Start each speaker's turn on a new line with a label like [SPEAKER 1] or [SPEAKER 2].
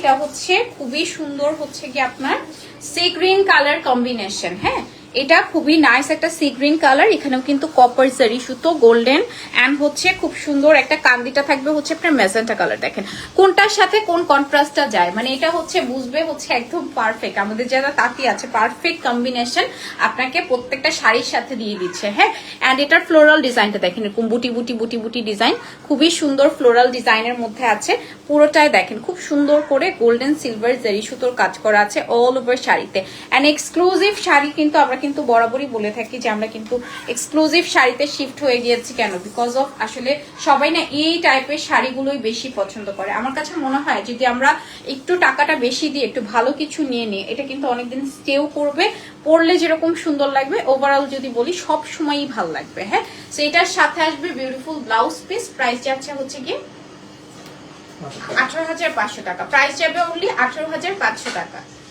[SPEAKER 1] এটা হচ্ছে খুবই সুন্দর হচ্ছে কি আপনার সি গ্রিন কালার কম্বিনেশন হ্যাঁ? এটা খুবই নাইস একটা সি গ্রিন কালার এখানেও কিন্তু কপার জারি সুতো গোল্ডেন অ্যান্ড হচ্ছে খুব সুন্দর একটা কান্দিটা থাকবে হচ্ছে আপনার মেজেন্টা কালার দেখেন। কোনটার সাথে কোন কন্ট্রাস্টটা যায়? মানে এটা হচ্ছে বুঝবে হচ্ছে একদম পারফেক্ট আমাদের যারা তাঁতি আছে পারফেক্ট কম্বিনেশন আপনাকে প্রত্যেকটা শাড়ির সাথে দিয়ে দিচ্ছে হ্যাঁ? অ্যান্ড এটার ফ্লোরাল ডিজাইনটা দেখেন, এরকম বুটি বুটি বুটি বুটি ডিজাইন খুবই সুন্দর ফ্লোরাল ডিজাইনের মধ্যে আছে। পুরোটাই দেখেন, খুব সুন্দর করে গোল্ডেন সিলভার জারি সুতোর কাজ করা আছে অল ওভার শাড়িতে। অ্যান্ড এক্সক্লুসিভ শাড়ি কিন্তু আমরা কিন্তু বরাবরই বলে থাকি যে আমরা কিন্তু এক্সক্লুসিভ শাড়িতে শিফট হয়ে গিয়েছি কেন? বিকজ অফ আসলে সবাই না এই টাইপের শাড়িগুলোই বেশি পছন্দ করে। আমার কাছে মনে হয় যদি আমরা একটু টাকাটা বেশি দিয়ে একটু ভালো কিছু নিয়ে নিই এটা কিন্তু অনেকদিন স্টেও করবে পরলে যেরকম সুন্দর লাগবে ওভারঅল যদি বলি সব সময়ই ভালো লাগবে হ্যাঁ? তো এটার সাথে আসবে বিউটিফুল ব্লাউজ পিস প্রাইস যাচ্ছে হচ্ছে কি আঠারো হাজার পাঁচশো টাকা। প্রাইস যাবে অনলি আঠারো হাজার পাঁচশো টাকা।